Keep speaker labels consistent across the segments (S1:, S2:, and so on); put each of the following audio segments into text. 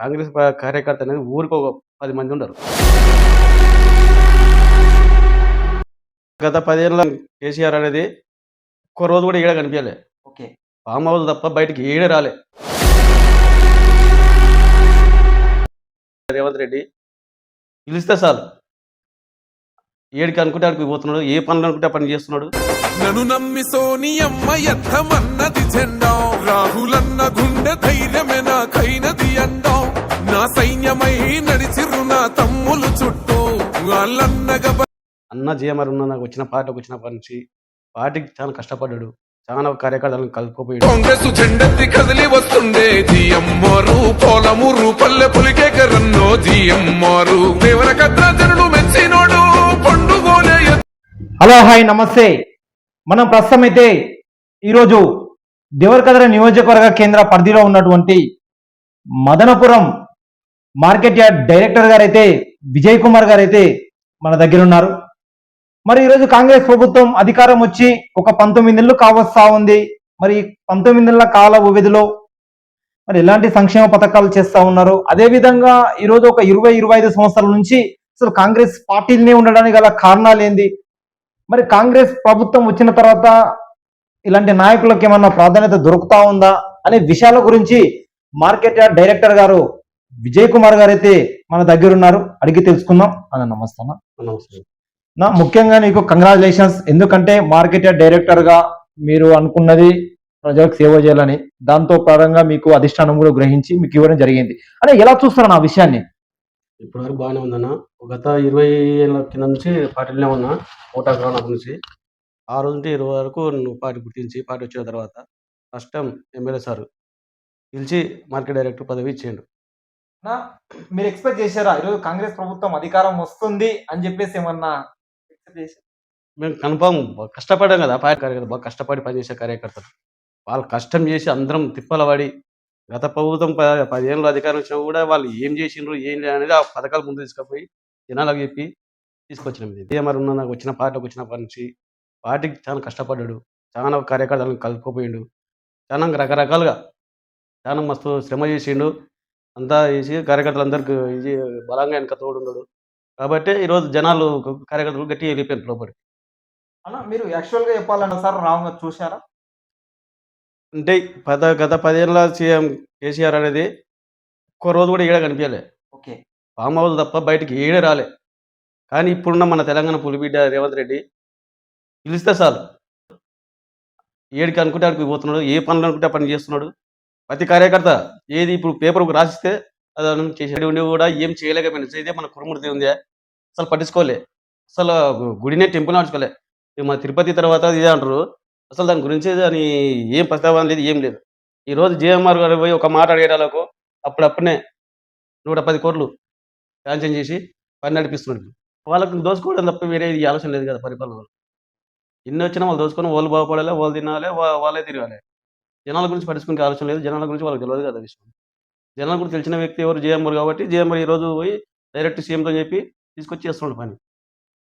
S1: కాంగ్రెస్ కార్యకర్త అనేది ఊరికి ఒక పది మంది ఉండరు. గత పదేళ్ళ కేసీఆర్ అనేది ఒక్క రోజు కూడా ఈడ కనిపించలే.
S2: ఓకే.
S1: ఫామ్ హౌస్ తప్ప బయటికి ఈడే రాలే. రేవంత్ రెడ్డి పిలిస్తే చాలు. ఏడికి అనుకుంటే పోతున్నాడు ఏ పనులు అనుకుంటే పని చేస్తున్నాడు.
S3: నన్ను నమ్మి సోనియమ్మ ఎత్తమన్నది జెండా రాహులన్న గుండె ధైర్యమే నాకైనది అండం. నా సైన్యమై నడిచిర్రు నా తమ్ములు చుట్టూ. వాళ్ళన్నగా
S1: అన్న జీఎంఆర్ ఉన్న నాకు వచ్చిన పార్టీకి వచ్చిన పని నుంచి పార్టీకి చాలా కష్టపడ్డాడు. చాలా కార్యకర్తలను కలుపుకోపోయాడు.
S3: కాంగ్రెస్ జెండెత్తి కదిలి వస్తుండే జిఎంఆరు పోలమూరు పల్లె పులికే కరన్నో జిఎంఆరు దేవరకద్ర జనుడు పండుగోలే
S2: హలో హాయ్ నమస్తే. మనం ప్రస్తుతం అయితే ఈరోజు దేవరకద్ర నియోజకవర్గ కేంద్ర పరిధిలో ఉన్నటువంటి మదనపురం మార్కెట్ యార్డ్ డైరెక్టర్ గారైతే విజయ్ కుమార్ గారు అయితే మన దగ్గర ఉన్నారు మరి ఈరోజు కాంగ్రెస్ ప్రభుత్వం అధికారం వచ్చి ఒక పంతొమ్మిది నెలలు కావస్తా ఉంది. మరి పంతొమ్మిది నెలల కాల వ్యవధిలో మరి ఎలాంటి సంక్షేమ పథకాలు చేస్తా ఉన్నారు? అదే విధంగా ఈరోజు ఒక ఇరవై ఇరవై ఐదు సంవత్సరాల నుంచి అసలు కాంగ్రెస్ పార్టీలనే ఉండడానికి గల కారణాలు ఏంది? మరి కాంగ్రెస్ ప్రభుత్వం వచ్చిన తర్వాత ఇలాంటి నాయకులకు ఏమన్నా ప్రాధాన్యత దొరుకుతా ఉందా? అనే విషయాల గురించి మార్కెట్ యార్డ్ డైరెక్టర్ గారు విజయ్ కుమార్ గారు అయితే మన దగ్గర ఉన్నారు. అడిగి తెలుసుకుందాం. అన్న నమస్తే నా ముఖ్యంగా నీకు కంగ్రాచులేషన్స్ ఎందుకంటే మార్కెట్ యార్డ్ డైరెక్టర్గా మీరు అనుకున్నది ప్రజలకు సేవ చేయాలని దాంతో పరంగా మీకు అధిష్టానం కూడా గ్రహించి మీకు ఇవ్వడం జరిగింది. అదే ఎలా చూస్తారు ఆ విషయాన్ని?
S1: ఇప్పటి వరకు బాగానే ఉందన్న. గత ఇరవై ఏళ్ళ కింద నుంచి పార్టీలోనే ఉన్నా ఓటా గ్రౌండ్ నుంచి. ఆ రోజు నుంచి ఇరవై వరకు నువ్వు పార్టీ గుర్తించి పార్టీ వచ్చిన తర్వాత ఫస్ట్ టైం ఎమ్మెల్యే సార్ పిలిచి మార్కెట్ డైరెక్టర్ పదవి ఇచ్చేయండు.
S2: మీరు ఎక్స్పెక్ట్ చేశారా? ఈరోజు కాంగ్రెస్ ప్రభుత్వం అధికారం వస్తుంది అని చెప్పేసి ఏమన్నా చేశారా?
S1: మేము కన్ఫామ్ కష్టపడ్డాం కదా పార్టీ కార్యకర్త బాగా కష్టపడి పనిచేసే కార్యకర్తలు. వాళ్ళు కష్టం చేసి అందరం తిప్పల పడి గత ప్రభుత్వం ప- పదిహేనులో అధికారం వచ్చినా కూడా వాళ్ళు ఏం చేసిండ్రు ఏం లేదు అనేది ఆ పథకాలు ముందు తీసుకుపోయి జనాలకు చెప్పి తీసుకొచ్చినాం ఇది. ఉన్న నాకు వచ్చిన పార్టీకి వచ్చిన నుంచి పార్టీకి చాలా కష్టపడ్డాడు. చాలా కార్యకర్తలను కలుపుకోపోయిండు. చాలా రకరకాలుగా చాలా మస్తు శ్రమ చేసిండు. అంతా చేసి కార్యకర్తలందరికీ ఇది బలంగా వెనక తోడున్నాడు కాబట్టి ఈరోజు జనాలు కార్యకర్తలు గట్టిగా వెళ్ళిపోయారు లోపలికి.
S2: అన్న మీరు యాక్చువల్గా చెప్పాలన్నా చెప్పాలన్న సార్ రాంగ్ చూశారా?
S1: అంటే పద గత పదేళ్ళ సీఎం కేసీఆర్ అనేది ఒక్క రోజు కూడా ఈడ కనిపించలే
S2: ఓకే.
S1: ఫామ్ హౌస్ తప్ప బయటికి ఈడే రాలే. కానీ ఇప్పుడున్న మన తెలంగాణ పులిబిడ్డ రేవంత్ రెడ్డి పిలిస్తే చాలు. ఏడికి అనుకుంటే ఆడికి పోతున్నాడు ఏ పనులు అనుకుంటే పని చేస్తున్నాడు. ప్రతి కార్యకర్త ఏది ఇప్పుడు పేపర్ రాసిస్తే అది చేసేది ఉండి కూడా ఏం చేయలేకపోయింది ఇదే మన కురుమూర్తి ఉంది. అసలు పట్టించుకోలే. అసలు గుడినే టెంపుల్ నడుచుకోలే. మన తిరుపతి తర్వాత ఇదే అంటారు. అసలు దాని గురించి దాని ఏం ప్రస్తావన లేదు ఏం లేదు. ఈ రోజు జేఎంఆర్ గారు పోయి ఒక మాట అడిగేటాలకు అప్పుడప్పుడే నూట పది కోట్లు శాంక్షన్ చేసి పని నడిపిస్తున్నాడు. వాళ్ళకి దోచుకోవడం తప్ప వేరే ఆలోచన లేదు కదా పరిపాలన ఎన్ని వచ్చినా వాళ్ళు దోచుకొని వాళ్ళు బాగుపడాలి వాళ్ళు తినాలి వా- వాళ్ళే తిరగాలి. జనాల గురించి పట్టించుకునే ఆలోచన లేదు జనాల గురించి వాళ్ళకి తెలియదు కదా విషయం. జనాల గురించి తెలిసిన వ్యక్తి ఎవరు? జేఎంఆర్ కాబట్టి జేఎంఆర్ ఈ రోజు పోయి డైరెక్ట్ సీఎంతో చెప్పి తీసుకొచ్చి చేస్తున్నాడు పని.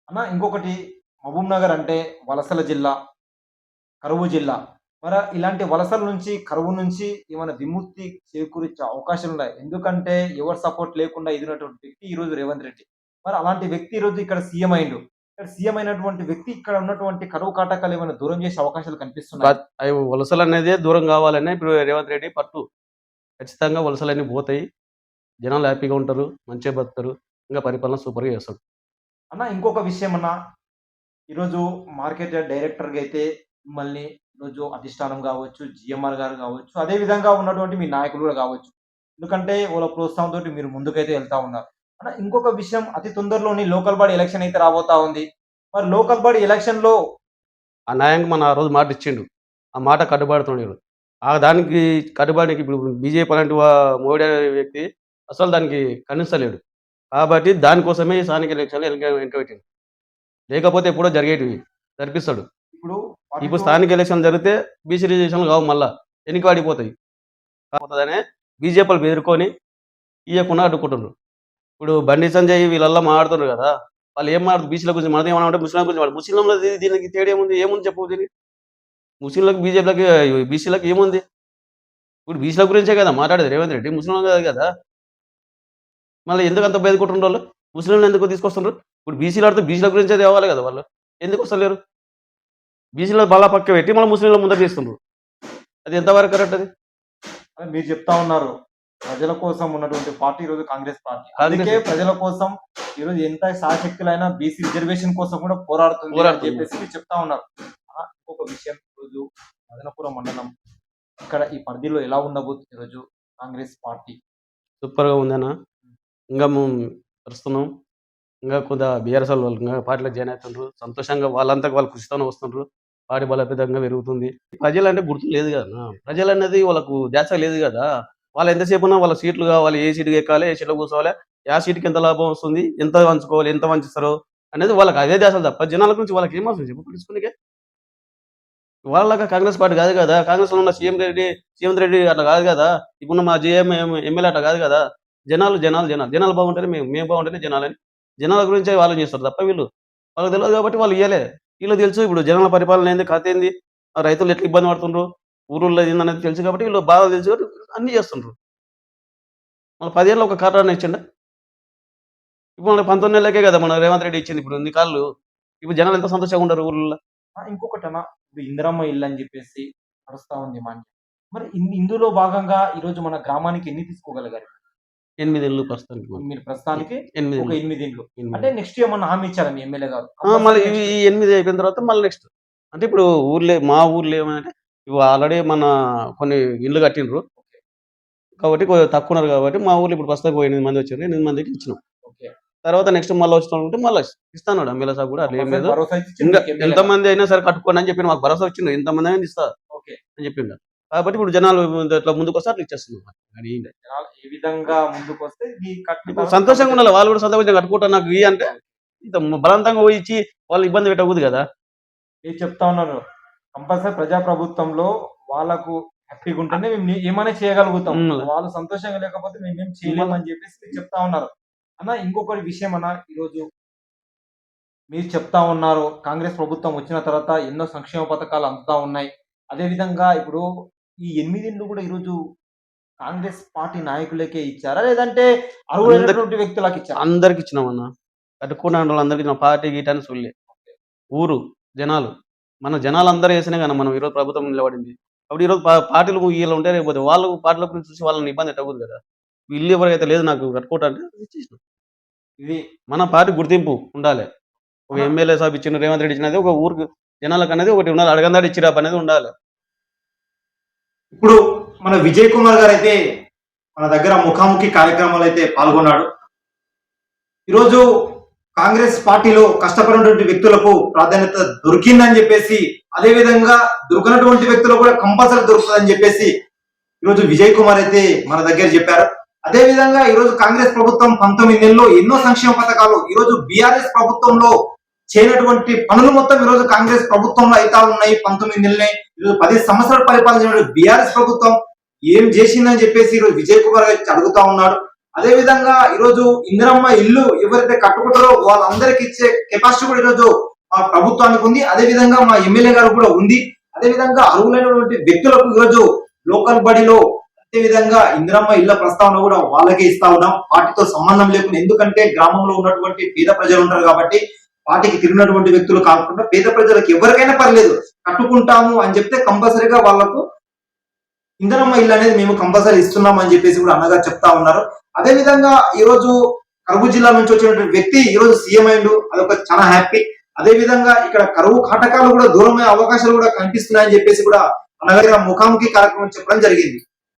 S2: అన్న ఇంకొకటి మహబూబ్ నగర్ అంటే వలసల జిల్లా. కరువు జిల్లా. మరి ఇలాంటి వలసల నుంచి కరువు నుంచి ఏమైనా విముక్తి చేకూర్చే అవకాశాలు ఉన్నాయి ఎందుకంటే ఎవరు సపోర్ట్ లేకుండా ఎదిగినటువంటి వ్యక్తి ఈ రోజు రేవంత్ రెడ్డి. మరి అలాంటి వ్యక్తి ఈ రోజు ఇక్కడ సీఎం అయిండు. ఇక్కడ సీఎం అయినటువంటి వ్యక్తి ఇక్కడ ఉన్నటువంటి కరువు కాటకాలు ఏమైనా దూరం చేసే అవకాశాలు కనిపిస్తున్నాయి?
S1: వలసలు అనేది దూరం కావాలనే ఇప్పుడు రేవంత్ రెడ్డి పట్టు. ఖచ్చితంగా వలసలన్నీ పోతాయి. జనాలు హ్యాపీగా ఉంటారు మంచిగా బతుకుతారు ఇంకా పరిపాలన సూపర్గా చేస్తాడు
S2: అన్న ఇంకొక విషయం అన్న. ఈరోజు మార్కెట్ డైరెక్టర్గా అయితే మిమ్మల్ని రోజు అధిష్టానం కావచ్చు జిఎంఆర్ గారు కావచ్చు అదే విధంగా ఉన్నటువంటి మీ నాయకులు కూడా కావచ్చు. ఎందుకంటే వాళ్ళ ప్రోత్సాహంతో మీరు ముందుకైతే వెళ్తా ఉన్నారు. అన్న ఇంకొక విషయం అతి తొందరలోని లోకల్ బాడీ ఎలక్షన్ అయితే రాబోతా ఉంది. మరి లోకల్ బాడీ ఎలక్షన్లో
S1: ఆ న్యాయంగా మన ఆ రోజు మాట ఇచ్చిండు. ఆ మాట కట్టుబడుతున్నాడు ఆ దానికి కట్టుబడికి ఇప్పుడు బీజేపీ అలాంటి వా- మోడీ అనే వ్యక్తి అసలు దానికి ఖండించలేడు. కాబట్టి దానికోసమే స్థానిక ఎలక్షన్లు వెనక వెనక లేకపోతే ఎప్పుడో జరిగేటివి. జరిపిస్తాడు.
S2: ఇప్పుడు
S1: స్థానిక ఎలక్షన్ జరిగితే బీసీ రిజర్వేషన్లు కావు మళ్ళా. వెనక్కి వాడిపోతాయి కాకపోతే బీజేపీలు బెదిరుకొని ఇవ్వకుండా అడ్డుకుంటున్నారు. ఇప్పుడు బండి సంజయ్ వీళ్ళల్లా మాట్లాడుతున్నారు కదా. వాళ్ళు ఏం మాట్లాడు బీసీల గురించి మనది ఏమన్నా ముస్లింల గురించి మాట్లాడు. ముస్లింల దీనికి తేడా ఏముంది? ఏముంది చెప్పు దీనికి? ముస్లింలకు బీజేపీలకి బీసీలకు ఏముంది? ఇప్పుడు బీసీల గురించే కదా మాట్లాడేది రేవంత్ రెడ్డి. ముస్లింలు కాదు కదా. మళ్ళీ ఎందుకు అంత బయదుకుంటున్న వాళ్ళు? ముస్లింలు ఎందుకు తీసుకొస్తున్నారు ఇప్పుడు బీసీలు ఆడితే బీసీల గురించే తేవాలి కదా వాళ్ళు. ఎందుకు వస్తలేరు? బీసీలో బలా పక్క పెట్టి మళ్ళీ ముస్లింల ముందర చేస్తున్నారు అది ఎంతవరకు కరెక్ట్ అది?
S2: మీరు చెప్తా ఉన్నారు ప్రజల కోసం ఉన్నటువంటి పార్టీ ఈ రోజు కాంగ్రెస్ పార్టీ. అందుకే ప్రజల కోసం ఈ రోజు ఎంత శాశక్తులైనా బీసీ రిజర్వేషన్ కోసం కూడా పోరాడుతుంది అని. చెప్పేసి చెప్తా ఉన్నారు. ఇంకొక విషయం ఈరోజు మదనపురం మండలం ఇక్కడ ఈ పరిధిలో ఎలా ఉండబోతుంది ఈరోజు కాంగ్రెస్ పార్టీ?
S1: సూపర్గా ఉందన్న. ఇంకా మేము వస్తున్నాం ఇంకా కొంత బీఆర్ఎస్ వాళ్ళు ఇంకా పార్టీలో జాయిన్ అవుతుండ్రు. సంతోషంగా వాళ్ళంతా వాళ్ళు కృషితోనే వస్తుండ్రు. పార్టీ బలోపేతంగా పెరుగుతుంది. ప్రజలు అంటే గుర్తు లేదు కదా ప్రజలు అనేది వాళ్ళకు ధ్యాస లేదు కదా. వాళ్ళు ఎంతసేపు ఉన్నా వాళ్ళ సీట్లు కావాలి ఏ సీటుకి ఎక్కాలి ఏ సీట్లో కూర్చోవాలి ఆ సీటుకి ఎంత లాభం వస్తుంది ఎంత వంచుకోవాలి ఎంత వంచుతారు అనేది వాళ్ళకి అదే ధ్యాసలు తప్ప జనాల గురించి వాళ్ళకి ఏమవుతుంది చెప్పు పట్టించుకునే వాళ్ళగా కాంగ్రెస్ పార్టీ కాదు కదా. కాంగ్రెస్లో ఉన్న సీఎం రెడ్డి సీఎం రెడ్డి అట్లా కాదు కదా. ఇప్పుడు మా జిఎం ఎమ్మెల్యే అట్లా కాదు కదా. జనాలు జనాలు జనాలు జనాలు బాగుంటేనే మేము మేము బాగుంటేనే జనాలని. జనాల గురించే వాళ్ళు చేస్తారు తప్ప వీళ్ళు. వాళ్ళకి తెలియదు కాబట్టి వాళ్ళు ఇయ్యలే. వీళ్ళు తెలుసు. ఇప్పుడు జనాల పరిపాలన ఏంది కథ ఏంది రైతులు ఎట్లా ఇబ్బంది పడుతుండ్రు ఊరుల్లో ఏంది అనేది తెలుసు కాబట్టి వీళ్ళు బాగా తెలుసు కాబట్టి అన్ని చేస్తుండ్రు. మళ్ళీ పదేళ్ళు ఒక కారణాన్ని ఇచ్చిండ? ఇప్పుడు మన పంతొమ్మిది నెలలకే కదా మన రేవంత్ రెడ్డి ఇచ్చింది ఇప్పుడు ఇన్ని కాళ్ళు. ఇప్పుడు జనాలు ఎంత సంతోషంగా ఉండరు
S2: ఊర్లలో? ఇంకొకటి అన్న ఇప్పుడు ఇందిరమ్మ ఇల్లు అని చెప్పేసి నడుస్తా ఉంది మన మరి ఇందులో భాగంగా ఈ రోజు మన గ్రామానికి ఎన్ని తీసుకోగలిగారు?
S1: ఎనిమిది ఇళ్ళు ప్రస్తుతానికి
S2: మీరు ప్రస్తుతానికి
S1: ఎనిమిది
S2: ఒక
S1: ఇళ్ళు.
S2: ఎనిమిది ఇండ్లు
S1: ఎనిమిది.
S2: అంటే నెక్స్ట్ ఏమన్నా హామీ ఇచ్చారా మీ ఎమ్మెల్యే గారు
S1: ఆ, మళ్ళీ ఇవి ఈ ఎనిమిది అయిపోయిన తర్వాత మళ్ళీ నెక్స్ట్ అంటే ఇప్పుడు ఊర్లే మా ఊర్లో ఏమంటే ఇవి ఆల్రెడీ మన కొన్ని ఇల్లు కట్టిండ్రు కాబట్టి తక్కువ ఉన్నారు కాబట్టి మా ఊర్లో ఇప్పుడు ప్రస్తుతం ఎనిమిది మంది వచ్చారు ఎనిమిది మందికి ఇచ్చినాం. తర్వాత నెక్స్ట్ మళ్ళీ వచ్చినప్పుడు మళ్ళీ ఇస్తాను ఎమ్మెల్యే సాబ్ కూడా అట్లా ఏం లేదు ఇంకా. ఎంతమంది అయినా సరే కట్టుకోండి అని చెప్పి మాకు భరోసా వచ్చింది ఎంతమంది అయినా ఇస్తా. అని చెప్పిండు కాబట్టి ఇప్పుడు జనాలు ఇట్లా ముందుకు వస్తే అట్లా ఇచ్చేస్తున్నాం?
S2: జనాలు ఏ విధంగా ముందుకు వస్తే ఈ కట్టిన
S1: ఇప్పుడు సంతోషంగా ఉండాలి. వాళ్ళు కూడా సంతోషంగా కట్టుకుంటారు. నాకు ఇవి అంటే ఇంత బలవంతంగా పోయి ఇచ్చి వాళ్ళు ఇబ్బంది పెట్టకూడదు కదా.
S2: మీరు చెప్తా ఉన్నారు. కంపల్సరీ ప్రజా ప్రభుత్వంలో వాళ్ళకు హ్యాపీగా ఉంటేనే మేము నీ- ఏమైనా చేయగలుగుతాం.
S1: ఉమ్.
S2: వాళ్ళు సంతోషంగా లేకపోతే మేమేం చేయలేము అని చెప్పేసి మీరు చెప్తా ఉన్నారు. అన్న ఇంకొకటి విషయం అన్న ఈరోజు మీరు చెప్తా ఉన్నారు. కాంగ్రెస్ ప్రభుత్వం వచ్చిన తర్వాత ఎన్నో సంక్షేమ పథకాలు అందుతా ఉన్నాయి. అదే విధంగా ఇప్పుడు ఈ ఎనిమిదిండ్లు కూడా ఈరోజు కాంగ్రెస్ పార్టీ నాయకులకే ఇచ్చారా? లేదంటే అర్హులైనటువంటి వ్యక్తులకు ఇచ్చారా?
S1: అందరికి ఇచ్చినామన్న కట్టుకున్న వాళ్ళందరికీ నా పార్టీ గీటాన్ని చూడలే ఊరు జనాలు. మన జనాలు అందరూ వేసినా కానీ మనం ఈరోజు ప్రభుత్వం నిలబడింది. కాబట్టి ఈరోజు పార్టీలు వీళ్ళు ఉంటే లేకపోతే వాళ్ళు పార్టీల గురించి చూసి వాళ్ళని ఇబ్బంది పెట్టకూడదు కదా. ఇల్లు ఎవరికైతే లేదు నాకు కట్టుకోవటానికి
S2: ఇది
S1: మన పార్టీ గుర్తింపు ఉండాలి. ఒక ఎమ్మెల్యే సాబ్ ఇచ్చిన రేవంత్ రెడ్డి ఇచ్చినది ఒక ఊరికి జనాలకు అనేది ఒకటి ఉండాలి. అడగందాడు ఇచ్చిరాప్ అనేది ఉండాలి.
S2: ఇప్పుడు మన విజయ్ కుమార్ గారు అయితే మన దగ్గర ముఖాముఖి కార్యక్రమాలు అయితే పాల్గొన్నాడు. ఈరోజు కాంగ్రెస్ పార్టీలో కష్టపడినటువంటి వ్యక్తులకు ప్రాధాన్యత దొరికిందని చెప్పేసి అదే విధంగా దొరికినటువంటి వ్యక్తులకు కూడా కంపల్సరీ దొరుకుతుందని చెప్పేసి ఈరోజు విజయ్ కుమార్ అయితే మన దగ్గర చెప్పారు. అదే విధంగా ఈరోజు కాంగ్రెస్ ప్రభుత్వం పంతొమ్మిది నెలలో ఎన్నో సంక్షేమ పథకాలు ఈరోజు బీఆర్ఎస్ ప్రభుత్వంలో చేయనటువంటి పనులు మొత్తం ఈరోజు కాంగ్రెస్ ప్రభుత్వంలో అయితా ఉన్నాయి. పంతొమ్మిది నెలలే ఈరోజు పది సంవత్సరాలు పరిపాలన బీఆర్ఎస్ ప్రభుత్వం ఏం చేసిందని చెప్పేసి ఈరోజు విజయ్ కుమార్ గారు అడుగుతా ఉన్నాడు అదే విధంగా ఈరోజు ఇందిరమ్మ ఇల్లు ఎవరైతే కట్టుకుంటారో వాళ్ళందరికి ఇచ్చే కెపాసిటీ కూడా ఈరోజు మా ప్రభుత్వానికి ఉంది. అదే విధంగా మా ఎమ్మెల్యే గారు కూడా ఉంది. అదే విధంగా అర్హులైనటువంటి వ్యక్తులకు ఈరోజు లోకల్ బడిలో అదే విధంగా ఇందిరమ్మ ఇళ్ళ ప్రస్తావన కూడా వాళ్ళకే ఇస్తా ఉన్నాం. వాటితో సంబంధం లేకుండా ఎందుకంటే గ్రామంలో ఉన్నటువంటి పేద ప్రజలు ఉంటారు కాబట్టి పార్టీకి తిరిగినటువంటి వ్యక్తులు కాకుండా పేద ప్రజలకు ఎవరికైనా పర్లేదు కట్టుకుంటాము అని చెప్తే కంపల్సరీగా వాళ్ళకు ఇంధనమ్మ ఇల్లు అనేది మేము కంపల్సరీ ఇస్తున్నాం అని చెప్పేసి కూడా అన్నగారు చెప్తా ఉన్నారు. అదే విధంగా ఈ రోజు కరువు జిల్లా నుంచి వచ్చినటువంటి వ్యక్తి ఈ రోజు సీఎం అయిండు అదొక చాలా హ్యాపీ. అదే విధంగా ఇక్కడ కరువు కాటకాలు కూడా దూరమయ్యే అవకాశాలు కూడా కనిపిస్తున్నాయని చెప్పేసి కూడా అన్నగారి ముఖాముఖి కార్యక్రమం చెప్పడం జరిగింది.